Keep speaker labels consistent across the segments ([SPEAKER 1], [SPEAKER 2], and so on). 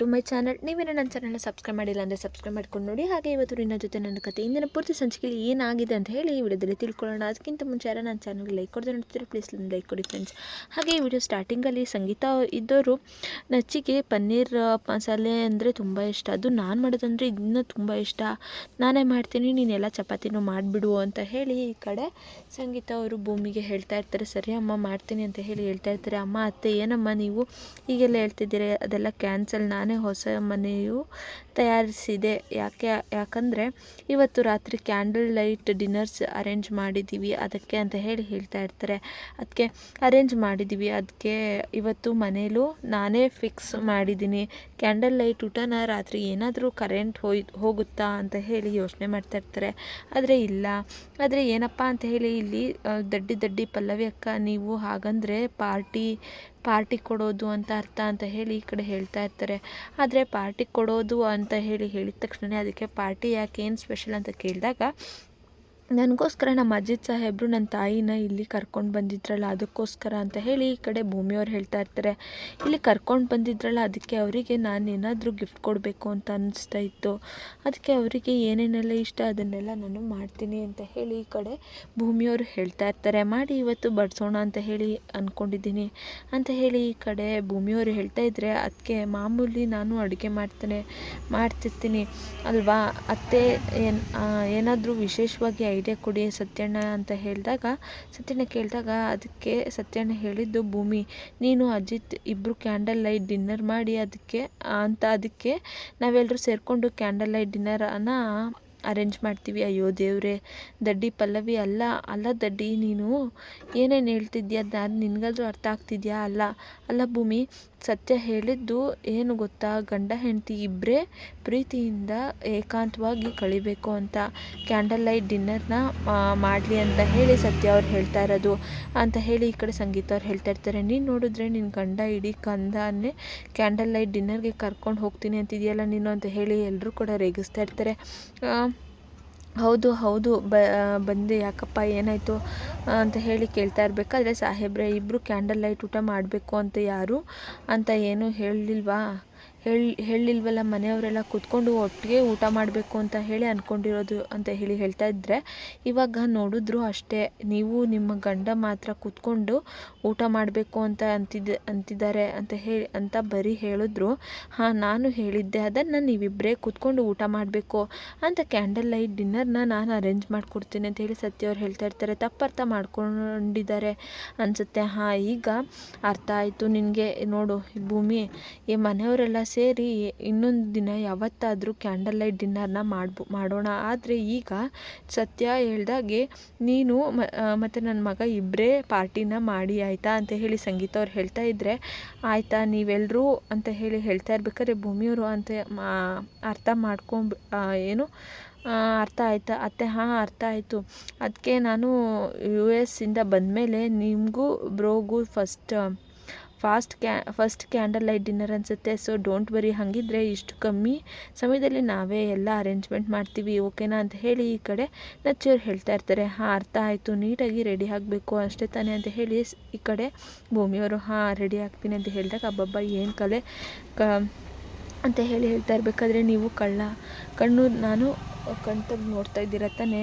[SPEAKER 1] To my channel ನೀವೇನೋ ನನ್ನ ಚಾನಲ್ನ ಸಬ್ಸ್ಕ್ರೈಬ್ ಮಾಡಿಲ್ಲ ಅಂದರೆ ಸಬ್ಸ್ಕ್ರೈಬ್ ಮಾಡ್ಕೊಂಡು ನೋಡಿ. ಹಾಗೆ ಇವತ್ತು ನಿನ್ನ ಜೊತೆ ನನ್ನ ಕತೆ ಇಂದಿನ ಪೂರ್ತಿ ಸಂಚಿಕೆಯಲ್ಲಿ ಏನಾಗಿದೆ ಅಂತ ಹೇಳಿ ಈ ವಿಡಿಯೋದಲ್ಲಿ ತಿಳ್ಕೊಳ್ಳೋಣ. ಅದಕ್ಕಿಂತ ಮುಂಚೆ ಯಾರು ನನ್ನ ಚಾನಲ್ಗೆ ಲೈಕ್ ಕೊಡದೆ ನೋಡ್ತಿದ್ರೆ ಪ್ಲೀಸ್ ಲೈಕ್ ಕೊಡಿ ಫ್ರೆಂಡ್ಸ್ ಹಾಗೆ ಈ ವಿಡಿಯೋ ಸ್ಟಾರ್ಟಿಂಗಲ್ಲಿ ಸಂಗೀತ ಇದ್ದವರು ನಚ್ಚಿಗೆ ಪನ್ನೀರ್ ಮಸಾಲೆ ಅಂದರೆ ತುಂಬ ಇಷ್ಟ. ಅದು ನಾನು ಮಾಡೋದಂದರೆ ಇನ್ನೂ ತುಂಬ ಇಷ್ಟ. ನಾನೇ ಮಾಡ್ತೀನಿ ನೀನೆಲ್ಲ ಚಪಾತಿನೂ ಮಾಡಿಬಿಡು ಅಂತ ಹೇಳಿ ಈ ಕಡೆ ಸಂಗೀತ ಅವರು ಭೂಮಿಗೆ ಹೇಳ್ತಾ ಇರ್ತಾರೆ. ಸರಿ ಅಮ್ಮ, ಮಾಡ್ತೀನಿ ಅಂತ ಹೇಳಿ ಹೇಳ್ತಾ ಇರ್ತಾರೆ. ಅಮ್ಮ, ಅತ್ತೆ, ಏನಮ್ಮ ನೀವು? ಈಗೆಲ್ಲ ಹೇಳ್ತಿದ್ದೀರಿ, ಅದೆಲ್ಲ ಕ್ಯಾನ್ಸಲ್ ನಾನೇ ಹೊಸ ಮನೆಯು ತಯಾರಿಸಿದೆ. ಯಾಕೆ, ಯಾಕಂದರೆ ಇವತ್ತು ರಾತ್ರಿ ಕ್ಯಾಂಡಲ್ ಲೈಟ್ ಡಿನ್ನರ್ಸ್ ಅರೇಂಜ್ ಮಾಡಿದ್ದೀವಿ ಅದಕ್ಕೆ ಅಂತ ಹೇಳಿ ಹೇಳ್ತಾ ಇರ್ತಾರೆ. ಅದಕ್ಕೆ ಅರೇಂಜ್ ಮಾಡಿದ್ದೀವಿ ಅದಕ್ಕೆ ಇವತ್ತು ಮನೇಲೂ ನಾನೇ ಫಿಕ್ಸ್ ಮಾಡಿದ್ದೀನಿ. ಕ್ಯಾಂಡಲ್ ಲೈಟ್ ಊಟನ ರಾತ್ರಿ ಏನಾದರೂ ಕರೆಂಟ್ ಹೋಯ್, ಹೋಗುತ್ತಾ ಅಂತ ಹೇಳಿ ಯೋಚನೆ ಮಾಡ್ತಾ ಇರ್ತಾರೆ. ಆದರೆ ಇಲ್ಲ. ಆದರೆ ಏನಪ್ಪ ಅಂತ ಹೇಳಿ ಇಲ್ಲಿ ದಡ್ಡಿ ದಡ್ಡಿ ಪಲ್ಲವಿ ಅಕ್ಕ, ನೀವು ಹಾಗಂದರೆ ಪಾರ್ಟಿ ಪಾರ್ಟಿ ಕೊಡೋದು ಅಂತ ಅರ್ಥ ಅಂತ ಹೇಳಿ ಈ ಕಡೆ ಹೇಳ್ತಾ ಇರ್ತಾರೆ. ಆದರೆ ಪಾರ್ಟಿ ಕೊಡೋದು ಅಂತ ಹೇಳಿ ಹೇಳಿದ ತಕ್ಷಣವೇ ಅದಕ್ಕೆ ಪಾರ್ಟಿ ಯಾಕೆ ಏನು ಸ್ಪೆಷಲ್ ಅಂತ ಕೇಳಿದಾಗ ನನಗೋಸ್ಕರ ನಮ್ಮ ಅಜಿತ್ ಸಾಹೇಬರು ನನ್ನ ತಾಯಿನ ಇಲ್ಲಿ ಕರ್ಕೊಂಡು ಬಂದಿದ್ರಲ್ಲ, ಅದಕ್ಕೋಸ್ಕರ ಅಂತ ಹೇಳಿ ಈ ಕಡೆ ಭೂಮಿಯವ್ರು ಹೇಳ್ತಾ ಇರ್ತಾರೆ. ಇಲ್ಲಿ ಕರ್ಕೊಂಡು ಬಂದಿದ್ರಲ್ಲ, ಅದಕ್ಕೆ ಅವರಿಗೆ ನಾನು ಏನಾದರೂ ಗಿಫ್ಟ್ ಕೊಡಬೇಕು ಅಂತ ಅನ್ನಿಸ್ತಾ ಇತ್ತು. ಅದಕ್ಕೆ ಅವರಿಗೆ ಏನೇನೆಲ್ಲ ಇಷ್ಟ ಅದನ್ನೆಲ್ಲ ನಾನು ಮಾಡ್ತೀನಿ ಅಂತ ಹೇಳಿ ಈ ಕಡೆ ಭೂಮಿಯವರು ಹೇಳ್ತಾ ಇರ್ತಾರೆ. ಮಾಡಿ ಇವತ್ತು ಬಡಿಸೋಣ ಅಂತ ಹೇಳಿ ಅಂದ್ಕೊಂಡಿದ್ದೀನಿ ಅಂತ ಹೇಳಿ ಈ ಕಡೆ ಭೂಮಿಯವರು ಹೇಳ್ತಾ ಇದ್ದರೆ ಅದಕ್ಕೆ ಮಾಮೂಲಿ ನಾನು ಅಡುಗೆ ಮಾಡ್ತೇನೆ, ಮಾಡ್ತಿರ್ತೀನಿ ಅಲ್ವಾ? ಅತ್ತೆ ಏನು ಏನಾದರೂ ವಿಶೇಷವಾಗಿ ಐಡಿಯಾ ಕೊಡಿ ಸತ್ಯಣ್ಣ ಅಂತ ಹೇಳಿದಾಗ, ಸತ್ಯಣ್ಣ ಕೇಳಿದಾಗ ಅದಕ್ಕೆ ಸತ್ಯಣ್ಣ ಹೇಳಿದ್ದು, ಭೂಮಿ, ನೀನು ಅಜಿತ್ ಇಬ್ಬರು ಕ್ಯಾಂಡಲ್ ಲೈಟ್ ಡಿನ್ನರ್ ಮಾಡಿ ಅದಕ್ಕೆ, ಅಂತ ಅದಕ್ಕೆ ನಾವೆಲ್ಲರೂ ಸೇರಿಕೊಂಡು ಕ್ಯಾಂಡಲ್ ಲೈಟ್ ಡಿನ್ನರನ್ನು ಅರೇಂಜ್ ಮಾಡ್ತೀವಿ. ಅಯ್ಯೋ ದೇವ್ರೆ, ದಡ್ಡಿ ಪಲ್ಲವಿ ಅಲ್ಲ ಅಲ್ಲ ದಡ್ಡಿ, ನೀನು ಏನೇನು ಹೇಳ್ತಿದ್ಯಾ ನಾನು ನಿನಗಾದ್ರೂ ಅರ್ಥ ಆಗ್ತಿದ್ಯಾ? ಅಲ್ಲ ಅಲ್ಲ ಭೂಮಿ ಸತ್ಯ ಹೇಳಿದ್ದು ಏನು ಗೊತ್ತಾ? ಗಂಡ ಹೆಂಡತಿ ಇಬ್ಬರೇ ಪ್ರೀತಿಯಿಂದ ಏಕಾಂತವಾಗಿ ಕಳಿಬೇಕು ಅಂತ. ಕ್ಯಾಂಡಲ್ ಲೈಟ್ ಡಿನ್ನರ್ನ ಮಾಡಲಿ ಅಂತ ಹೇಳಿ ಸತ್ಯ ಅವ್ರು ಹೇಳ್ತಾ ಇರೋದು. ಅಂತ ಹೇಳಿ ಈ ಕಡೆ ಸಂಗೀತ ಅವ್ರು ಹೇಳ್ತಾ ಇರ್ತಾರೆ. ನೀನು ನೋಡಿದ್ರೆ ನಿನ್ನ ಗಂಡ ಇಡೀ ಕಂದನೇ ಕ್ಯಾಂಡಲ್ ಲೈಟ್ ಡಿನ್ನರ್ಗೆ ಕರ್ಕೊಂಡು ಹೋಗ್ತೀನಿ ಅಂತಿದೆಯಲ್ಲ ನೀನು ಅಂತ ಹೇಳಿ ಎಲ್ಲರೂ ಕೂಡ ರೇಗಿಸ್ತಾ ಇರ್ತಾರೆ. ಹೌದು ಹೌದು. ಬ ಬಂದೆ. ಯಾಕಪ್ಪ, ಏನಾಯಿತು ಅಂತ ಹೇಳಿ ಕೇಳ್ತಾ ಇರಬೇಕಾದ್ರೆ ಸಾಹೇಬ್ರೆ ಇಬ್ಬರು ಕ್ಯಾಂಡಲ್ ಲೈಟ್ ಊಟ ಮಾಡಬೇಕು ಅಂತ ಯಾರು? ಅಂತ ಏನೂ ಹೇಳಲಿಲ್ವಾ? ಹೇಳಿ ಹೇಳಿಲ್ವಲ್ಲ ಮನೆಯವರೆಲ್ಲ ಕೂತ್ಕೊಂಡು ಒಟ್ಟಿಗೆ ಊಟ ಮಾಡಬೇಕು ಅಂತ ಹೇಳಿ ಅಂದ್ಕೊಂಡಿರೋದು ಅಂತ ಹೇಳಿ ಹೇಳ್ತಾ ಇದ್ದರೆ ಇವಾಗ ನೋಡಿದ್ರು ಅಷ್ಟೇ. ನೀವು ನಿಮ್ಮ ಗಂಡ ಮಾತ್ರ ಕೂತ್ಕೊಂಡು ಊಟ ಮಾಡಬೇಕು ಅಂತ ಅಂತಿದ್ದ ಅಂತಿದ್ದಾರೆ ಅಂತ ಹೇಳಿ ಅಂತ ಬರೀ ಹೇಳಿದ್ರು. ಹಾಂ, ನಾನು ಹೇಳಿದ್ದೆ. ಅದನ್ನು ನೀವಿಬ್ಬರೇ ಕೂತ್ಕೊಂಡು ಊಟ ಮಾಡಬೇಕು ಅಂತ ಕ್ಯಾಂಡಲ್ ಲೈಟ್ ಡಿನ್ನರ್ನ ನಾನು ಅರೇಂಜ್ ಮಾಡಿಕೊಡ್ತೀನಿ ಅಂತ ಹೇಳಿ ಸತ್ಯ ಅವ್ರು ಹೇಳ್ತಾ ಇರ್ತಾರೆ. ತಪ್ಪರ್ಥ ಮಾಡ್ಕೊಂಡಿದ್ದಾರೆ ಅನಿಸುತ್ತೆ. ಹಾಂ, ಈಗ ಅರ್ಥ ಆಯಿತು ನಿನಗೆ. ನೋಡು ಭೂಮಿ, ಈ ಮನೆಯವರೆಲ್ಲ ಸೇರಿ ಇನ್ನೊಂದು ದಿನ ಯಾವತ್ತಾದರೂ ಕ್ಯಾಂಡಲ್ ಲೈಟ್ ಡಿನ್ನರ್ನ ಮಾಡ್ಬೋ, ಮಾಡೋಣ. ಆದರೆ ಈಗ ಸತ್ಯ ಹೇಳ್ದಾಗೆ ನೀನು ಮತ್ತು ನನ್ನ ಮಗ ಇಬ್ಬರೇ ಪಾರ್ಟಿನ ಮಾಡಿ ಆಯಿತಾ ಅಂತ ಹೇಳಿ ಸಂಗೀತ ಅವ್ರು ಹೇಳ್ತಾ ಇದ್ದರೆ ಆಯಿತಾ ನೀವೆಲ್ಲರೂ ಅಂತ ಹೇಳಿ ಹೇಳ್ತಾ ಇರ್ಬೇಕಾದ್ರೆ ಭೂಮಿಯವರು ಅಂತ ಅರ್ಥ ಮಾಡ್ಕೊಂಬ ಏನು ಅರ್ಥ ಆಯ್ತಾ? ಅತ್ತೆ, ಹಾಂ, ಅರ್ಥ ಆಯಿತು. ಅದಕ್ಕೆ ನಾನು ಯು ಎಸ್ಸಿಂದ ಬಂದಮೇಲೆ ನಿಮಗೂ ಬ್ರೋಗೂ ಫಸ್ಟ್ ಫಾಸ್ಟ್ ಕ್ಯಾ, ಫಸ್ಟ್ ಕ್ಯಾಂಡಲ್ ಲೈಟ್ ಡಿನ್ನರ್ ಅನಿಸುತ್ತೆ. ಸೊ ಡೋಂಟ್ ವರಿ ಹಾಗಿದ್ರೆ ಇಷ್ಟು ಕಮ್ಮಿ ಸಮಯದಲ್ಲಿ ನಾವೇ ಎಲ್ಲ ಅರೇಂಜ್ಮೆಂಟ್ ಮಾಡ್ತೀವಿ. ಓಕೆನಾ ಅಂತ ಹೇಳಿ ಈ ಕಡೆ ನಚ್ಚೋರು ಹೇಳ್ತಾ ಇರ್ತಾರೆ. ಹಾಂ, ಅರ್ಥ ಆಯಿತು. ನೀಟಾಗಿ ರೆಡಿ ಆಗಬೇಕು. ಅಷ್ಟೇ ತಾನೇ ಅಂತ ಹೇಳಿ ಈ ಕಡೆ ಭೂಮಿಯವರು, ಹಾಂ ರೆಡಿ ಆಗ್ತೀನಿ ಅಂತ ಹೇಳಿದಾಗ, ಅಬ್ಬಬ್ಬ, ಏನು ಕಲೆ? ಕ, ಅಂತ ಹೇಳಿ ಹೇಳ್ತಾ ಇರಬೇಕಾದ್ರೆ, ನೀವು ಕಳ್ಳ, ಕಣ್ಣು, ನಾನು ಕಣ್ ತೆಗ್ದು ನೋಡ್ತಾ ಇದ್ದೀರ ತಾನೇ?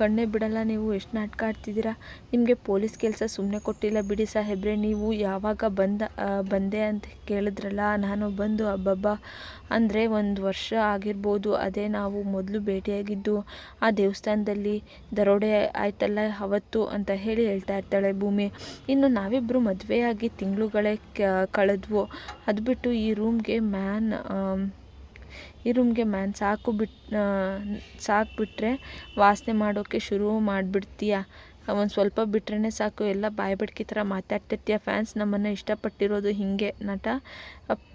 [SPEAKER 1] ಕಣ್ಣೇ ಬಿಡಲ್ಲ ನೀವು ಎಷ್ಟು ನಾಟಕ ಆಡ್ತಿದ್ದೀರಾ? ನಿಮಗೆ ಪೊಲೀಸ್ ಕೆಲಸ ಸುಮ್ಮನೆ ಕೊಟ್ಟಿಲ್ಲ ಬಿಡಿ ಸಾಹೇಬ್ರೆ. ನೀವು ಯಾವಾಗ ಬಂದ ಬಂದೆ ಅಂತ ಕೇಳಿದ್ರಲ್ಲ, ನಾನು ಬಂದು ಹಬ್ಬಬ್ಬ ಅಂದರೆ ಒಂದು ವರ್ಷ ಆಗಿರ್ಬೋದು, ಅದೇ ನಾವು ಮೊದಲು ಭೇಟಿಯಾಗಿದ್ದು, ಆ ದೇವಸ್ಥಾನದಲ್ಲಿ ದರೋಡೆ ಆಯ್ತಲ್ಲ ಅವತ್ತು ಅಂತ ಹೇಳಿ ಹೇಳ್ತಾ ಇರ್ತಾಳೆ ಭೂಮಿ. ಇನ್ನು ನಾವಿಬ್ಬರು ಮದುವೆಯಾಗಿ ತಿಂಗಳುಗಳೇ ಕಳೆದ್ವು. ಅದು ಬಿಟ್ಟು ಈ ರೂಮ್ಗೆ ಮ್ಯಾನ್ ಈ ರೂಮ್ಗೆ ಮ್ಯಾನ್ ಸಾಕು ಬಿಟ್ ಸಾಕು ಬಿಟ್ಟರೆ ವಾಸನೆ ಮಾಡೋಕ್ಕೆ ಶುರು ಮಾಡಿಬಿಡ್ತೀಯ? ಒಂದು ಸ್ವಲ್ಪ ಬಿಟ್ರೇ ಸಾಕು, ಎಲ್ಲ ಬಾಯಿ ಬಡ್ಕಿ ಥರ ಮಾತಾಡ್ತಿರ್ತೀಯ? ಫ್ಯಾನ್ಸ್ ನಮ್ಮನ್ನು ಇಷ್ಟಪಟ್ಟಿರೋದು ಹೀಗೆ, ನಟ.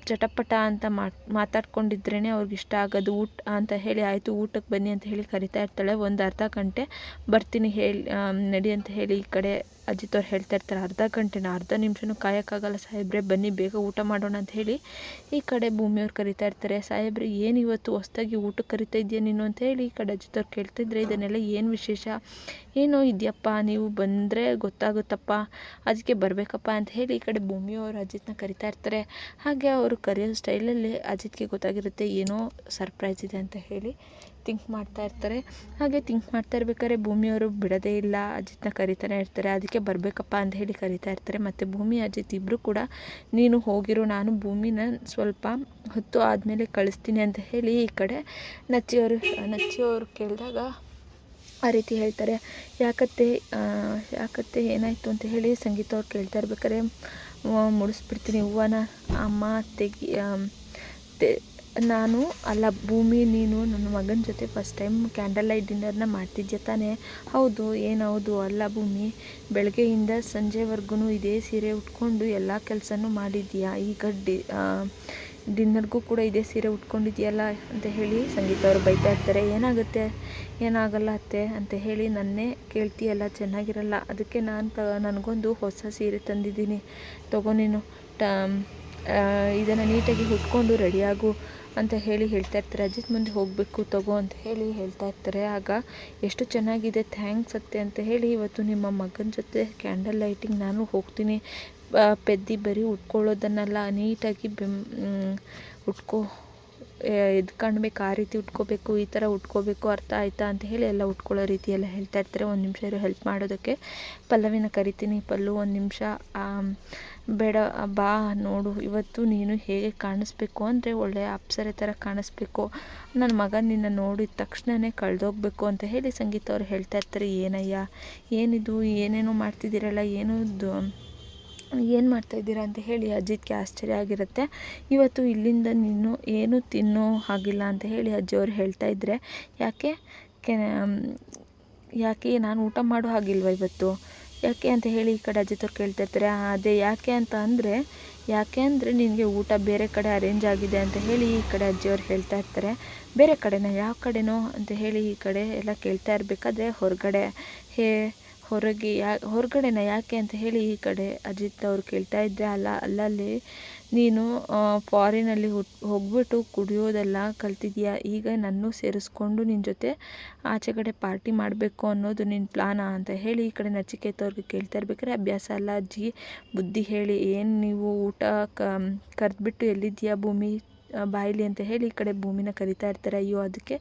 [SPEAKER 1] ಚಟಪಟ ಅಂತ ಮಾತ್ ಮಾತಾಡ್ಕೊಂಡಿದ್ರೇ ಅವ್ರಿಗೆ ಇಷ್ಟ ಆಗೋದು. ಊಟ, ಅಂತ ಹೇಳಿ ಆಯಿತು ಊಟಕ್ಕೆ ಬನ್ನಿ ಅಂತ ಹೇಳಿ ಕರಿತಾ ಇರ್ತಾಳೆ. ಒಂದು ಅರ್ಧ ಗಂಟೆ ಬರ್ತೀನಿ ಹೇಳಿ ನಡಿ ಅಂತ ಹೇಳಿ ಈ ಕಡೆ ಅಜಿತ್ ಅವ್ರು ಹೇಳ್ತಾ ಇರ್ತಾರೆ. ಅರ್ಧ ಗಂಟೆನ? ಅರ್ಧ ನಿಮಿಷನೂ ಕಾಯೋಕ್ಕಾಗಲ್ಲ ಸಾಹೇಬ್ರೆ. ಬನ್ನಿ, ಬೇಗ ಊಟ ಮಾಡೋಣ ಅಂತ ಹೇಳಿ ಈ ಕಡೆ ಭೂಮಿಯವ್ರು ಕರಿತಾ ಇರ್ತಾರೆ. ಸಾಹೇಬ್ರೆ, ಏನು ಇವತ್ತು ಹೊಸ್ದಾಗಿ ಊಟಕ್ಕೆ ಕರಿತಾ ಇದೆಯಾ ನೀನು ಅಂತ ಹೇಳಿ ಈ ಕಡೆ ಅಜಿತ್ ಕೇಳ್ತಿದ್ರೆ, ಇದನ್ನೆಲ್ಲ ಏನು ವಿಶೇಷ? ಏನೋ ಇದೆಯಪ್ಪ, ನೀವು ಬಂದರೆ ಗೊತ್ತಾಗುತ್ತಪ್ಪ. ಅದಕ್ಕೆ ಬರಬೇಕಪ್ಪ ಅಂತ ಹೇಳಿ ಈ ಕಡೆ ಭೂಮಿಯವರು ಅಜಿತ್ನ ಕರಿತಾ ಇರ್ತಾರೆ. ಹಾಗೆ ಅವರು ಕರೆಯೋ ಸ್ಟೈಲಲ್ಲಿ ಅಜಿತ್ಗೆ ಗೊತ್ತಾಗಿರುತ್ತೆ ಏನೋ ಸರ್ಪ್ರೈಸ್ ಇದೆ ಅಂತ ಹೇಳಿ ಥಿಂಕ್ ಮಾಡ್ತಾ ಇರ್ತಾರೆ. ಹಾಗೆ ಥಿಂಕ್ ಮಾಡ್ತಾ ಇರ್ಬೇಕಾದ್ರೆ ಭೂಮಿಯವರು ಬಿಡೋದೇ ಇಲ್ಲ, ಅಜಿತ್ನ ಕರಿತಾನೆ ಇರ್ತಾರೆ, ಅದಕ್ಕೆ ಬರಬೇಕಪ್ಪ ಅಂತ ಹೇಳಿ ಕರಿತಾ ಇರ್ತಾರೆ. ಮತ್ತು ಭೂಮಿ, ಅಜಿತ್ ಇಬ್ಬರು ಕೂಡ ನೀನು ಹೋಗಿರೋ, ನಾನು ಭೂಮಿನ ಸ್ವಲ್ಪ ಹೊತ್ತು ಆದಮೇಲೆ ಕಳಿಸ್ತೀನಿ ಅಂತ ಹೇಳಿ ಈ ಕಡೆ ನಚ್ಚಿಯವರು ನಚ್ಚಿಯವರು ಕೇಳಿದಾಗ ಆ ರೀತಿ ಹೇಳ್ತಾರೆ. ಯಾಕತ್ತೆ ಯಾಕತ್ತೆ ಏನಾಯಿತು ಅಂತ ಹೇಳಿ ಸಂಗೀತ ಅವ್ರು ಕೇಳ್ತಾ ಇರ್ಬೇಕಾದ್ರೆ ಮುಡಿಸ್ಬಿಡ್ತೀನಿ, ಹೂವನ ಅಮ್ಮ ತೆಗಿ ತೆ, ನಾನು ಅಲ್ಲ, ಭೂಮಿ, ನೀನು, ನನ್ನ ಮಗನ ಜೊತೆ ಫಸ್ಟ್ ಟೈಮ್ ಕ್ಯಾಂಡಲ್ ಲೈಟ್ ಡಿನ್ನರ್ನ ಮಾಡ್ತಿದ್ದೆ ತಾನೇ? ಹೌದು, ಏನು ಹೌದು, ಅಲ್ಲ ಭೂಮಿ, ಬೆಳಗ್ಗೆಯಿಂದ ಸಂಜೆವರೆಗೂ ಇದೇ ಸೀರೆ ಉಟ್ಕೊಂಡು ಎಲ್ಲ ಕೆಲಸನೂ ಮಾಡಿದ್ದೀಯಾ ಈಗ ಡಿ ಡಿನ್ನರ್ಗೂ ಕೂಡ ಇದೇ ಸೀರೆ ಉಟ್ಕೊಂಡಿದ್ಯಲ್ಲ ಅಂತ ಹೇಳಿ ಸಂಗೀತ ಅವರು ಬೈತಾ ಇರ್ತಾರೆ. ಏನಾಗುತ್ತೆ? ಏನಾಗಲ್ಲ ಅತ್ತೆ ಅಂತ ಹೇಳಿ ನನ್ನೇ ಕೇಳ್ತೀಯಲ್ಲ ಚೆನ್ನಾಗಿರಲ್ಲ. ಅದಕ್ಕೆ ನಾನು ತ, ನನಗೊಂದು ಹೊಸ ಸೀರೆ ತಂದಿದ್ದೀನಿ. ತಗೋ ನೀನು. ಟ ಇದನ್ನು ನೀಟಾಗಿ ಉಟ್ಕೊಂಡು ರೆಡಿಯಾಗು ಅಂತ ಹೇಳಿ ಹೇಳ್ತಾ ಇರ್ತಾರೆ. ಅಜಿತ್ ಮುಂದೆ ಹೋಗಬೇಕು, ತಗೋ ಅಂತ ಹೇಳಿ ಹೇಳ್ತಾ ಇರ್ತಾರೆ. ಆಗ ಎಷ್ಟು ಚೆನ್ನಾಗಿದೆ, ಥ್ಯಾಂಕ್ಸ್ ಅತ್ತೆ ಅಂತ ಹೇಳಿ ಇವತ್ತು ನಿಮ್ಮ ಮಗನ ಜೊತೆ ಕ್ಯಾಂಡಲ್ ಲೈಟಿಂಗ್ ನಾನು ಹೋಗ್ತೀನಿ. ಪೆದ್ದಿ ಬರೀ ಉಟ್ಕೊಳ್ಳೋದನ್ನೆಲ್ಲ ನೀಟಾಗಿ ಬೆಮ್ ಉಟ್ಕೋ ಇದು ಕಾಣ್ಬೇಕು ಆ ರೀತಿ ಉಟ್ಕೋಬೇಕು, ಈ ಥರ ಉಟ್ಕೋಬೇಕು, ಅರ್ಥ ಆಯಿತಾ ಅಂತ ಹೇಳಿ ಎಲ್ಲ ಉಟ್ಕೊಳ್ಳೋ ರೀತಿ ಎಲ್ಲ ಹೇಳ್ತಾ ಇರ್ತಾರೆ. ಒಂದು ನಿಮಿಷ ಇರೋ ಹೆಲ್ಪ್ ಮಾಡೋದಕ್ಕೆ. ಪಲ್ಲವಿನ ಕರಿತೀನಿ, ಪಲ್ಲು ಒಂದು ನಿಮಿಷ. ಬೇಡ ಬಾ, ನೋಡು, ಇವತ್ತು ನೀನು ಹೇಗೆ ಕಾಣಿಸ್ಬೇಕು ಅಂದರೆ ಒಳ್ಳೆಯ ಅಪ್ಸರೆ ಥರ ಕಾಣಿಸ್ಬೇಕು. ನನ್ನ ಮಗ ನಿನ್ನ ನೋಡಿದ ತಕ್ಷಣವೇ ಕಳೆದೋಗ್ಬೇಕು ಅಂತ ಹೇಳಿ ಸಂಗೀತ ಅವರು ಹೇಳ್ತಾ ಇರ್ತಾರೆ. ಏನಯ್ಯ, ಏನಿದು, ಏನೇನೋ ಮಾಡ್ತಿದ್ದೀರಲ್ಲ, ಏನು ಏನು ಮಾಡ್ತಾಯಿದ್ದೀರಾ ಅಂತ ಹೇಳಿ ಅಜ್ಜಿಗೆ ಆಶ್ಚರ್ಯ ಆಗಿರುತ್ತೆ. ಇವತ್ತು ಇಲ್ಲಿಂದ ನೀನು ಏನು ತಿನ್ನೋ ಹಾಗಿಲ್ಲ ಅಂತ ಹೇಳಿ ಅಜ್ಜಿಯವರು ಹೇಳ್ತಾ ಇದ್ದರೆ ಯಾಕೆ ಯಾಕೆ ನಾನು ಊಟ ಮಾಡೋ ಹಾಗಿಲ್ವ ಇವತ್ತು? ಯಾಕೆ? ಅಂತ ಹೇಳಿ ಈ ಕಡೆ ಅಜ್ಜಿತವ್ರು ಕೇಳ್ತಾ ಇರ್ತಾರೆ. ಅದೇ ಯಾಕೆ ಅಂತ ಅಂದರೆ, ಯಾಕೆ ಅಂದರೆ ನಿನಗೆ ಊಟ ಬೇರೆ ಕಡೆ ಅರೇಂಜ್ ಆಗಿದೆ ಅಂತ ಹೇಳಿ ಈ ಕಡೆ ಅಜ್ಜಿಯವ್ರು ಹೇಳ್ತಾ ಇರ್ತಾರೆ. ಬೇರೆ ಕಡೆನೋ? ಯಾವ ಕಡೆನೋ? ಅಂತ ಹೇಳಿ ಈ ಕಡೆ ಎಲ್ಲ ಕೇಳ್ತಾ ಇರಬೇಕಾದ್ರೆ, ಹೊರಗಡೆ, ಹೇ ಹೊರಗೆ ಯಾ, ಹೊರಗಡೆನ ಯಾಕೆ ಅಂತ ಹೇಳಿ ಈ ಕಡೆ ಅಜಿತ್ ಅವರು ಕೇಳ್ತಾ ಇದ್ದೆ ಅಲ್ಲ, ಅಲ್ಲಲ್ಲಿ ನೀನು ಫಾರಿನಲ್ಲಿ ಹುಟ್, ಹೋಗ್ಬಿಟ್ಟು ಕುಡಿಯೋದೆಲ್ಲ ಕಲ್ತಿದ್ಯಾ? ಈಗ ನನ್ನೂ ಸೇರಿಸ್ಕೊಂಡು ನಿನ್ನ ಜೊತೆ ಆಚೆ ಕಡೆ ಪಾರ್ಟಿ ಮಾಡಬೇಕು ಅನ್ನೋದು ನಿನ್ನ ಪ್ಲಾನಾ ಅಂತ ಹೇಳಿ ಈ ಕಡೆ ನಚಿಕೇತ ಅವ್ರಿಗೆ ಕೇಳ್ತಾ ಇರ್ಬೇಕಾದ್ರೆ ಅಭ್ಯಾಸ ಅಲ್ಲ ಅಜ್ಜಿ. ಬುದ್ಧಿ ಹೇಳಿ, ಏನು ನೀವು ಊಟ ಕ, ಕರೆದ್ಬಿಟ್ಟು ಎಲ್ಲಿದ್ದೀಯಾ ಭೂಮಿ ಬಾಯಿಲಿ ಅಂತ ಹೇಳಿ ಈ ಕಡೆ ಭೂಮಿನ ಕರಿತಾ ಇರ್ತಾರೆ. ಅಯ್ಯೋ, ಅದಕ್ಕೆ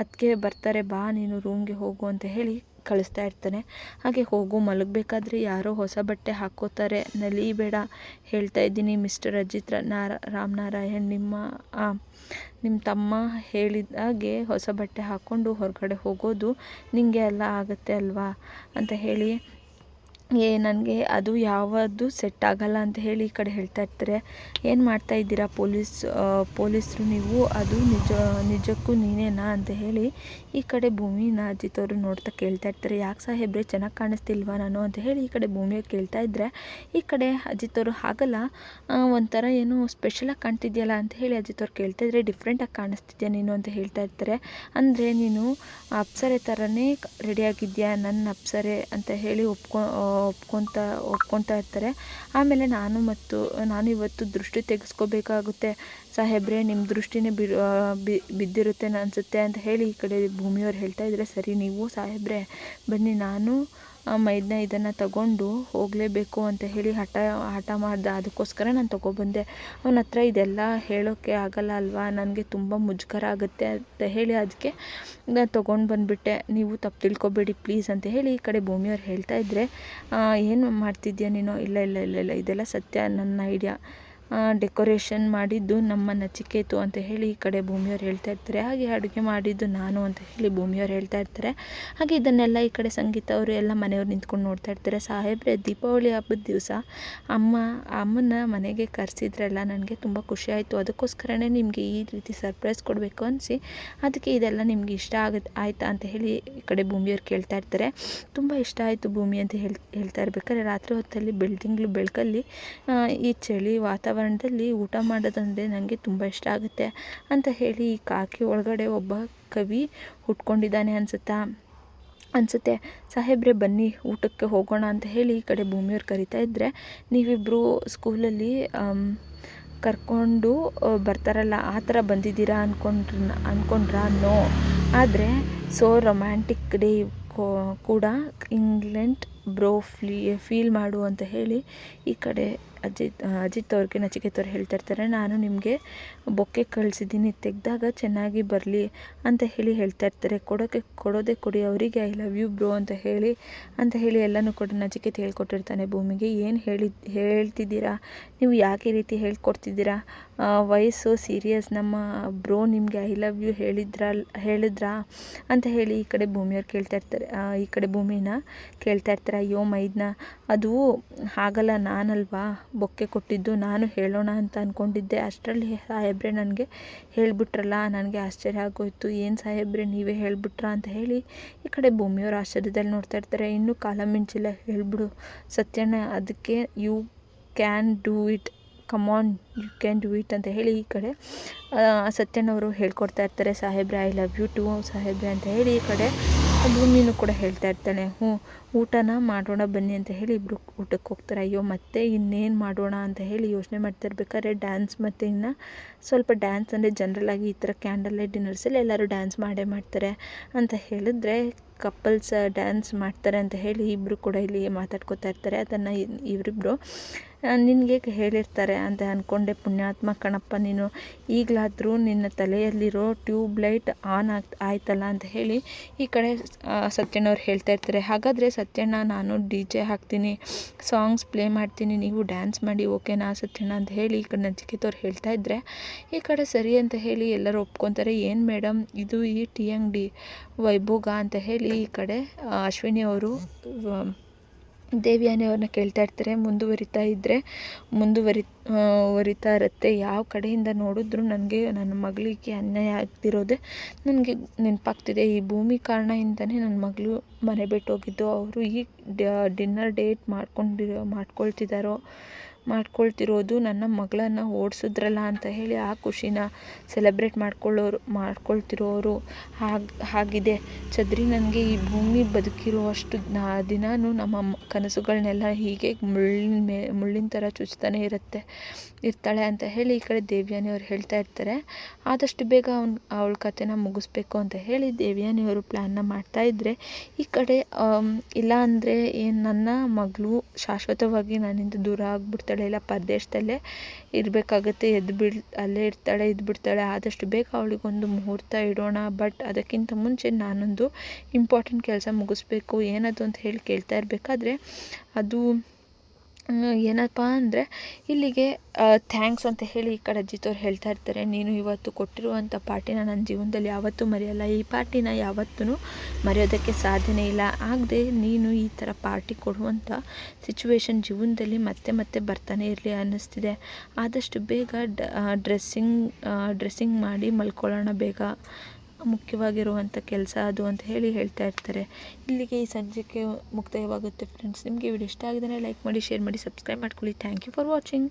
[SPEAKER 1] ಅದಕ್ಕೆ ಬರ್ತಾರೆ, ಬಾ ನೀನು ರೂಮ್ಗೆ ಹೋಗು ಅಂತ ಹೇಳಿ ಕಳಿಸ್ತಾ ಇರ್ತಾನೆ. ಹಾಗೆ ಹೋಗು, ಮಲಗಬೇಕಾದ್ರೆ ಯಾರೋ ಹೊಸ ಬಟ್ಟೆ ಹಾಕ್ಕೋತಾರೆ ನಲಿಬೇಡ ಹೇಳ್ತಾ ಇದ್ದೀನಿ ಮಿಸ್ಟರ್ ಅಜಿತ್ ನಾರ ರಾಮನಾರಾಯಣ್ ನಿಮ್ಮ ನಿಮ್ಮ ತಮ್ಮ ಹೇಳಿದ ಹಾಗೆ ಹೊಸ ಬಟ್ಟೆ ಹಾಕ್ಕೊಂಡು ಹೊರಗಡೆ ಹೋಗೋದು ನಿಮಗೆ ಎಲ್ಲ ಆಗುತ್ತೆ ಅಲ್ವಾ? ಅಂತ ಹೇಳಿ ಏ, ನನಗೆ ಅದು ಯಾವುದು ಸೆಟ್ ಆಗಲ್ಲ ಅಂತ ಹೇಳಿ ಈ ಕಡೆ ಹೇಳ್ತಾ ಇರ್ತಾರೆ. ಏನು ಮಾಡ್ತಾ ಇದ್ದೀರಾ ಪೊಲೀಸ್ ಪೊಲೀಸರು ನೀವು? ಅದು ನಿಜ, ನಿಜಕ್ಕೂ ನೀನೇನಾ ಅಂತ ಹೇಳಿ ಈ ಕಡೆ ಭೂಮಿನ ಅಜಿತವರು ನೋಡ್ತಾ ಕೇಳ್ತಾ ಇರ್ತಾರೆ. ಯಾಕೆ ಸಾಹೇಬ್ರೆ, ಚೆನ್ನಾಗಿ ಕಾಣಿಸ್ತಿಲ್ವಾ ನಾನು ಅಂತ ಹೇಳಿ ಈ ಕಡೆ ಭೂಮಿಯಾಗಿ ಕೇಳ್ತಾ ಇದ್ದರೆ ಈ ಕಡೆ ಅಜಿತವರು ಹಾಗಲ್ಲ. ಒಂಥರ ಏನು ಸ್ಪೆಷಲಾಗಿ ಕಾಣ್ತಿದ್ಯಲ್ಲ ಅಂತ ಹೇಳಿ ಅಜಿತವ್ರು ಕೇಳ್ತಾ ಇದ್ದರೆ ಡಿಫ್ರೆಂಟಾಗಿ ಕಾಣಿಸ್ತಿದ್ಯಾ ನೀನು ಅಂತ ಹೇಳ್ತಾ ಇರ್ತಾರೆ. ಅಂದರೆ ನೀನು ಅಪ್ಸರೆ ಥರನೇ ರೆಡಿಯಾಗಿದ್ಯಾ ನನ್ನ ಅಪ್ಸರೆ ಅಂತ ಹೇಳಿ ಒಪ್ಕೊ ಒಪ್ಕೊತ, ಒಪ್ಕೊತಾ ಇರ್ತಾರೆ. ಆಮೇಲೆ ನಾನು ಮತ್ತು, ನಾನು ಇವತ್ತು ದೃಷ್ಟಿ ತೆಗೆಸ್ಕೋಬೇಕಾಗುತ್ತೆ. ಸಾಹೇಬ್ರೆ ನಿಮ್ಮ ದೃಷ್ಟಿನೇ ಬಿ, ಬಿದ್ದಿರುತ್ತೆ ಅನಿಸುತ್ತೆ ಅಂತ ಹೇಳಿ ಈ ಕಡೆ ಭೂಮಿಯವ್ರು ಹೇಳ್ತಾ ಇದ್ದಾರೆ ಸರಿ ನೀವು ಸಾಹೇಬ್ರೆ, ಬನ್ನಿ, ನಾನು ಮೈದನ ಇದನ್ನು ತಗೊಂಡು ಹೋಗಲೇಬೇಕು ಅಂತ ಹೇಳಿ ಹಠ ಹಠ ಮಾಡ್ದೆ, ಅದಕ್ಕೋಸ್ಕರ ನಾನು ತೊಗೊಬಂದೆ. ಅವನ ಹತ್ರ ಇದೆಲ್ಲ ಹೇಳೋಕ್ಕೆ ಆಗಲ್ಲ ಅಲ್ವಾ? ನನಗೆ ತುಂಬ ಮುಜುಗರ ಆಗುತ್ತೆ ಅಂತ ಹೇಳಿ ಅದಕ್ಕೆ ನಾನು ತೊಗೊಂಡು ಬಂದುಬಿಟ್ಟೆ. ನೀವು ತಪ್ಪು ತಿಳ್ಕೊಬೇಡಿ ಪ್ಲೀಸ್ ಅಂತ ಹೇಳಿ ಈ ಕಡೆ ಭೂಮಿಯವ್ರು ಹೇಳ್ತಾ ಇದ್ದರೆ ಏನು ಮಾಡ್ತಿದ್ಯಾ ನೀನು? ಇಲ್ಲ ಇಲ್ಲ ಇಲ್ಲ ಇಲ್ಲ, ಇದೆಲ್ಲ ಸತ್ಯ, ನನ್ನ ಐಡಿಯಾ. ಡೆಕೋರೇಷನ್ ಮಾಡಿದ್ದು ನಮ್ಮ ನಚಿಕೇತು ಅಂತ ಹೇಳಿ ಈ ಕಡೆ ಭೂಮಿಯವ್ರು ಹೇಳ್ತಾ ಇರ್ತಾರೆ. ಹಾಗೆ ಅಡುಗೆ ಮಾಡಿದ್ದು ನಾನು ಅಂತ ಹೇಳಿ ಭೂಮಿಯವ್ರು ಹೇಳ್ತಾ ಇರ್ತಾರೆ. ಹಾಗೆ ಇದನ್ನೆಲ್ಲ ಈ ಕಡೆ ಸಂಗೀತ ಅವರು ಎಲ್ಲ ಮನೆಯವ್ರು ನಿಂತ್ಕೊಂಡು ನೋಡ್ತಾ ಇರ್ತಾರೆ. ಸಾಹೇಬ್ರೆ, ದೀಪಾವಳಿ ಹಬ್ಬದ ದಿವಸ ಅಮ್ಮ ಅಮ್ಮನ ಮನೆಗೆ ಕರೆಸಿದ್ರಲ್ಲ ನನಗೆ ತುಂಬ ಖುಷಿ ಆಯಿತು. ಅದಕ್ಕೋಸ್ಕರನೇ ನಿಮಗೆ ಈ ರೀತಿ ಸರ್ಪ್ರೈಸ್ ಕೊಡಬೇಕು ಅನಿಸಿ ಅದಕ್ಕೆ ಇದೆಲ್ಲ ನಿಮಗೆ ಇಷ್ಟ ಆಗುತ್ತೆ ಆಯಿತಾ ಅಂತ ಹೇಳಿ ಈ ಕಡೆ ಭೂಮಿಯವ್ರು ಕೇಳ್ತಾ ಇರ್ತಾರೆ. ತುಂಬ ಇಷ್ಟ ಆಯಿತು ಭೂಮಿ ಅಂತ ಹೇಳಿ, ಹೇಳ್ತಾ ಇರ್ಬೇಕಾದ್ರೆ ರಾತ್ರಿ ಹೊತ್ತಲ್ಲಿ ಬೆಳ್ದಿಂಗ್ಳು ಬೆಳಕಲ್ಲಿ ಈ ಚಳಿ ವಾತಾವರಣದಲ್ಲಿ ಊಟ ಮಾಡೋದಂದರೆ ನನಗೆ ತುಂಬ ಇಷ್ಟ ಆಗುತ್ತೆ ಅಂತ ಹೇಳಿ ಈ ಕಾಕಿ ಒಳಗಡೆ ಒಬ್ಬ ಕವಿ ಹುಟ್ಕೊಂಡಿದ್ದಾನೆ ಅನಿಸುತ್ತಾ? ಅನಿಸುತ್ತೆ, ಸಾಹೇಬ್ರೆ, ಬನ್ನಿ ಊಟಕ್ಕೆ ಹೋಗೋಣ ಅಂತ ಹೇಳಿ ಈ ಕಡೆ ಭೂಮಿಯವ್ರು ಕರಿತಾ ಇದ್ದರೆ ನೀವಿಬ್ಬರು ಸ್ಕೂಲಲ್ಲಿ ಕರ್ಕೊಂಡು ಬರ್ತಾರಲ್ಲ, ಆ ಥರ ಬಂದಿದ್ದೀರಾ ಅಂದ್ಕೊಂಡ್ರ ಅಂದ್ಕೊಂಡ್ರಾ ನೋ ಆದರೆ ಸೊ ರೊಮ್ಯಾಂಟಿಕ್ ಡೇ ಕೂಡ ಇಂಗ್ಲೆಂಡ್ ಬ್ರೋ ಫ್ಲೀ ಫೀಲ್ ಮಾಡು ಅಂತ ಹೇಳಿ ಈ ಕಡೆ ಅಜಿತ್ ಅಜಿತ್ ಅವ್ರಿಗೆ ನಚಿಕೇತ್ ಅವ್ರು ಹೇಳ್ತಾ ಇರ್ತಾರೆ, ನಾನು ನಿಮಗೆ ಬೊಕ್ಕೆ ಕಳಿಸಿದ್ದೀನಿ, ತೆಗೆದಾಗ ಚೆನ್ನಾಗಿ ಬರಲಿ ಅಂತ ಹೇಳಿ ಹೇಳ್ತಾ ಇರ್ತಾರೆ. ಕೊಡೋಕ್ಕೆ ಕೊಡೋದೇ ಕೊಡಿ, ಅವರಿಗೆ ಐ ಲವ್ ಯು ಬ್ರೋ ಅಂತ ಹೇಳಿ ಅಂತ ಹೇಳಿ ಎಲ್ಲನೂ ಕೂಡ ನಚಿಕೇತ್ ಹೇಳ್ಕೊಟ್ಟಿರ್ತಾನೆ ಭೂಮಿಗೆ. ಏನು ಹೇಳಿ ಹೇಳ್ತಿದ್ದೀರಾ? ನೀವು ಯಾಕೆ ರೀತಿ ಹೇಳ್ಕೊಡ್ತಿದ್ದೀರಾ? ವಯಸ್ಸು ಸೀರಿಯಸ್ ನಮ್ಮ ಬ್ರೋ ನಿಮಗೆ ಐ ಲವ್ ಯು ಹೇಳಿದ್ರಾ ಹೇಳಿದ್ರಾ? ಅಂತ ಹೇಳಿ ಈ ಕಡೆ ಭೂಮಿಯವ್ರು ಕೇಳ್ತಾ ಇರ್ತಾರೆ. ಈ ಕಡೆ ಭೂಮಿನ ಕೇಳ್ತಾ ಇರ್ತಾರೆ. ಅಯ್ಯೋ ಮೈದ್ನ, ಅದು ಹಾಗಲ್ಲ, ನಾನಲ್ವಾ? ಬೊಕ್ಕೆ ಕೊಟ್ಟಿದ್ದು ನಾನು ಹೇಳೋಣ ಅಂತ ಅಂದ್ಕೊಂಡಿದ್ದೆ ಅಷ್ಟರಲ್ಲಿ ಸಾಹೇಬ್ರೆ ನನಗೆ ಹೇಳಿಬಿಟ್ರಲ್ಲ, ನನಗೆ ಆಶ್ಚರ್ಯ ಆಗೋಯ್ತು. ಏನು ಸಾಹೇಬ್ರೆ ನೀವೇ ಹೇಳಿಬಿಟ್ರ ಅಂತ ಹೇಳಿ ಈ ಕಡೆ ಭೂಮಿಯವ್ರು ಆಶ್ಚರ್ಯದಲ್ಲಿ ನೋಡ್ತಾ ಇರ್ತಾರೆ. ಇನ್ನೂ ಕಾಲ ಮಿಂಚಿಲ್ಲ ಹೇಳಿಬಿಡು. ಸತ್ಯನ ಅದಕ್ಕೆ you can do it. Come on you can do it ಅಂತ ಹೇಳಿ ಈ ಕಡೆ ಸತ್ಯನವರು ಹೇಳ್ಕೊಡ್ತಾ ಇರ್ತಾರೆ. ಸಾಹೇಬ್ರೆ, ಐ ಲವ್ ಯು ಟು ಸಾಹೇಬ್ರೆ ಅಂತ ಹೇಳಿ ಈ ಕಡೆ. ಭೂಮಿನೂ ಕೂಡ ಹೇಳ್ತಾ ಇರ್ತಾಳೆ ಹ್ಞೂ, ಊಟನ ಮಾಡೋಣ ಬನ್ನಿ ಅಂತ ಹೇಳಿ ಇಬ್ಬರು ಊಟಕ್ಕೆ ಹೋಗ್ತಾರೆ. ಅಯ್ಯೋ, ಮತ್ತೆ ಇನ್ನೇನು ಮಾಡೋಣ ಅಂತ ಹೇಳಿ ಯೋಚನೆ ಮಾಡ್ತಾ ಇರ್ಬೇಕಾದ್ರೆ ಡ್ಯಾನ್ಸ್ ಮತ್ತು ಇನ್ನು ಸ್ವಲ್ಪ ಡ್ಯಾನ್ಸ್ ಅಂದರೆ ಆಗಿ ಈ ಥರ ಕ್ಯಾಂಡಲ್ ಲೈಟ್ ಡಿನ್ನರ್ಸಲ್ಲಿ ಎಲ್ಲರೂ ಡ್ಯಾನ್ಸ್ ಮಾಡೇ ಮಾಡ್ತಾರೆ ಅಂತ ಹೇಳಿದ್ರೆ ಕಪಲ್ಸ್ ಡ್ಯಾನ್ಸ್ ಮಾಡ್ತಾರೆ ಅಂತ ಹೇಳಿ ಇಬ್ಬರು ಕೂಡ ಇಲ್ಲಿ ಮಾತಾಡ್ಕೊತಾ ಇರ್ತಾರೆ. ಅದನ್ನು ಇವರಿಬ್ಬರು ನಿನಗೆ ಹೇಳಿರ್ತಾರೆ ಅಂತ ಅಂದ್ಕೊಂಡೆ ಪುಣ್ಯಾತ್ಮ ಕಣಪ್ಪ, ನೀನು ಈಗಲಾದರೂ ನಿನ್ನ ತಲೆಯಲ್ಲಿರೋ ಟ್ಯೂಬ್ ಲೈಟ್ ಆನ್ ಆಗ್, ಆಯ್ತಲ್ಲ ಅಂತ ಹೇಳಿ ಈ ಕಡೆ ಸತ್ಯಣ್ಣವ್ರು ಹೇಳ್ತಾ ಇರ್ತಾರೆ. ಹಾಗಾದರೆ ಸತ್ಯಣ್ಣ, ನಾನು ಡಿ ಜೆ ಹಾಕ್ತೀನಿ, ಸಾಂಗ್ಸ್ ಪ್ಲೇ ಮಾಡ್ತೀನಿ, ನೀವು ಡ್ಯಾನ್ಸ್ ಮಾಡಿ, ಓಕೆನಾ ಸತ್ಯಣ್ಣ ಅಂತ ಹೇಳಿ ಈ ಕಡೆ ನಚಿಕೇತವ್ರು ಹೇಳ್ತಾ ಇದ್ದರೆ ಈ ಕಡೆ ಸರಿ ಅಂತ ಹೇಳಿ ಎಲ್ಲರೂ ಒಪ್ಕೊತಾರೆ. ಏನು ಮೇಡಮ್, ಇದು ಈ ಟಿ ಅಂಗಡಿ ವೈಭೋಗ ಅಂತ ಹೇಳಿ ಈ ಕಡೆ ಅಶ್ವಿನಿ ಅವರು ದೇವಿಯಾನಿ ಅವ್ರನ್ನ ಕೇಳ್ತಾ ಇರ್ತಾರೆ, ಮುಂದುವರಿತಾ ಇದ್ದರೆ ಮುಂದುವರಿ ವರಿತಾ ಇರುತ್ತೆ, ಯಾವ ಕಡೆಯಿಂದ ನೋಡಿದ್ರು ನನಗೆ, ನನ್ನ ಮಗಳಿಗೆ ಅನ್ಯಾಯ ಆಗ್ತಿರೋದೆ ನನಗೆ ನೆನಪಾಗ್ತಿದೆ. ಈ ಭೂಮಿ ಕಾರಣದಿಂದನೇ ನನ್ನ ಮಗಳು ಮನೆ ಬಿಟ್ಟು ಹೋಗಿದ್ದು, ಅವರು ಈ ಡಿನ್ನರ್ ಡೇಟ್ ಮಾಡ್ಕೊಂಡಿರೋ ಮಾಡ್ಕೊಳ್ತಿದ್ದಾರೋ ಮಾಡ್ಕೊಳ್ತಿರೋದು ನನ್ನ ಮಗಳನ್ನು ಓಡಿಸಿದ್ರಲ್ಲ ಅಂತ ಹೇಳಿ ಆ ಖುಷಿನ ಸೆಲೆಬ್ರೇಟ್ ಮಾಡ್ಕೊಳ್ಳೋರು ಮಾಡ್ಕೊಳ್ತಿರೋರು ಹಾಗೆ ಹಾಗಿದೆ. ಚದ್ರಿ ನನಗೆ ಈ ಭೂಮಿ ಬದುಕಿರುವಷ್ಟು ದಿನಾನು ನಮ್ಮ ಕನಸುಗಳನ್ನೆಲ್ಲ ಹೀಗೆ ಮುಳ್ಳಿನ ಮೇ ಮುಳ್ಳಿನ ಥರ ಚುಚ್ತಾನೆ ಇರುತ್ತೆ ಇರ್ತಾಳೆ ಅಂತ ಹೇಳಿ ಈ ಕಡೆ ದೇವ್ಯಾನಿ ಅವ್ರು ಹೇಳ್ತಾ ಇರ್ತಾರೆ. ಆದಷ್ಟು ಬೇಗ ಅವ್ನ ಅವಳ ಕಥೆನ ಮುಗಿಸ್ಬೇಕು ಅಂತ ಹೇಳಿ ದೇವ್ಯಾನಿಯವರು ಪ್ಲ್ಯಾನ್ನ ಮಾಡ್ತಾ ಇದ್ದರೆ ಈ ಕಡೆ ಇಲ್ಲ ಅಂದರೆ ಏನು ನನ್ನ ಮಗಳು ಶಾಶ್ವತವಾಗಿ ನನ್ನಿಂದ ದೂರ ಆಗಿಬಿಡ್ತಾಳೆ. ಇಲ್ಲ ಪರದೇಶದಲ್ಲೇ ಇರಬೇಕಾಗುತ್ತೆ, ಎದ್ದು ಬಿಡ್, ಅಲ್ಲೇ ಇರ್ತಾಳೆ, ಇದ್ದು ಬಿಡ್ತಾಳೆ, ಆದಷ್ಟು ಬೇಗ ಅವಳಿಗೊಂದು ಮುಹೂರ್ತ ಇಡೋಣ. ಬಟ್ ಅದಕ್ಕಿಂತ ಮುಂಚೆ ನಾನೊಂದು ಇಂಪಾರ್ಟೆಂಟ್ ಕೆಲಸ ಮುಗಿಸ್ಬೇಕು, ಏನದು ಅಂತ ಹೇಳಿ ಕೇಳ್ತಾ ಇರಬೇಕಾದ್ರೆ ಅದು ಏನಪ್ಪ ಅಂದರೆ ಇಲ್ಲಿಗೆ ಥ್ಯಾಂಕ್ಸ್ ಅಂತ ಹೇಳಿ ಈ ಕಡೆ ಅಜ್ಜಿತವ್ರು ಹೇಳ್ತಾ ಇರ್ತಾರೆ. ನೀನು ಇವತ್ತು ಕೊಟ್ಟಿರುವಂಥ ಪಾರ್ಟಿನ ನನ್ನ ಜೀವನದಲ್ಲಿ ಯಾವತ್ತೂ ಮರೆಯಲ್ಲ. ಈ ಪಾರ್ಟಿನ ಯಾವತ್ತೂ ಮರೆಯೋದಕ್ಕೆ ಸಾಧ್ಯನೇ ಇಲ್ಲ. ಆಗದೆ ನೀನು ಈ ಥರ ಪಾರ್ಟಿ ಕೊಡುವಂಥ ಸಿಚುವೇಶನ್ ಜೀವನದಲ್ಲಿ ಮತ್ತೆ ಮತ್ತೆ ಬರ್ತಾನೆ ಇರಲಿ ಅನ್ನಿಸ್ತಿದೆ. ಆದಷ್ಟು ಬೇಗ ಡ್ರೆಸ್ಸಿಂಗ್ ಡ್ರೆಸ್ಸಿಂಗ್ ಮಾಡಿ ಮಲ್ಕೊಳ್ಳೋಣ ಬೇಗ. ಮುಖ್ಯವಾಗಿರುವಂಥ ಕೆಲಸ ಅದು ಅಂತ ಹೇಳಿ ಹೇಳ್ತಾ ಇರ್ತಾರೆ. ಇಲ್ಲಿಗೆ ಈ ಸಂಚಿಕೆ ಮುಕ್ತಾಯವಾಗುತ್ತೆ ಫ್ರೆಂಡ್ಸ್ ನಿಮಗೆ ವಿಡಿಯೋ ಇಷ್ಟ ಆಗಿದ್ದರೆ ಲೈಕ್ ಮಾಡಿ ಶೇರ್ ಮಾಡಿ ಸಬ್ಸ್ಕ್ರೈಬ್ ಮಾಡ್ಕೊಳ್ಳಿ. Thank you for watching